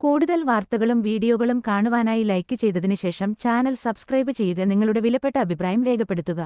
കൂടുതൽ വാർത്തകളും വീഡിയോകളും കാണുവാനായി ലൈക്ക് ചെയ്തതിന് ശേഷം ചാനൽ സബ്സ്ക്രൈബ് ചെയ്ത് നിങ്ങളുടെ വിലപ്പെട്ട അഭിപ്രായം രേഖപ്പെടുത്തുക.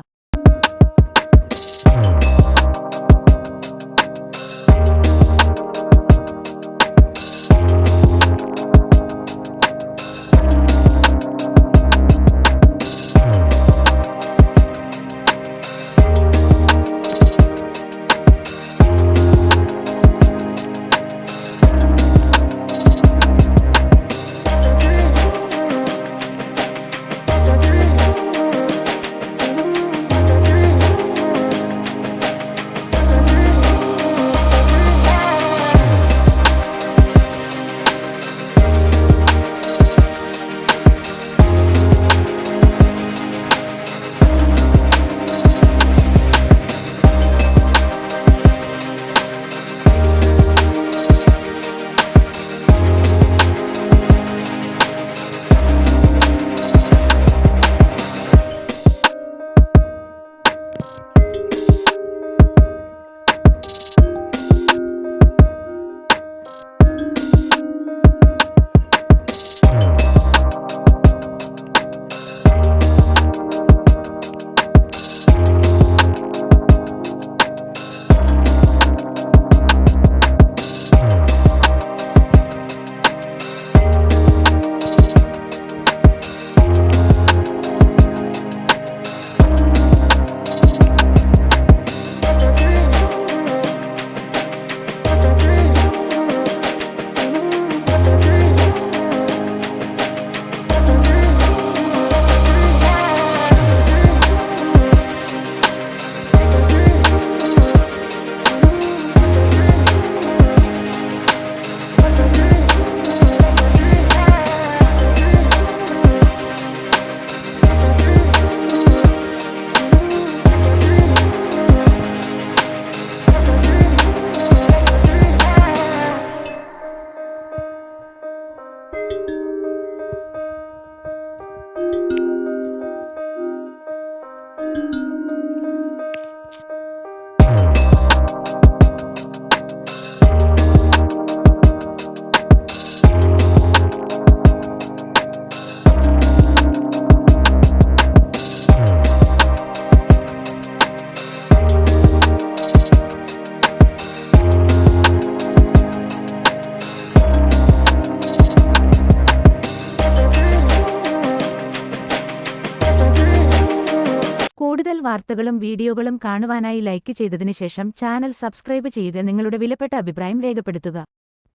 കൂടുതൽ വാർത്തകളും വീഡിയോകളും കാണുവാനായി ലൈക്ക് ചെയ്തതിന് ശേഷം ചാനൽ സബ്സ്ക്രൈബ് ചെയ്ത് നിങ്ങളുടെ വിലപ്പെട്ട അഭിപ്രായം രേഖപ്പെടുത്തുക.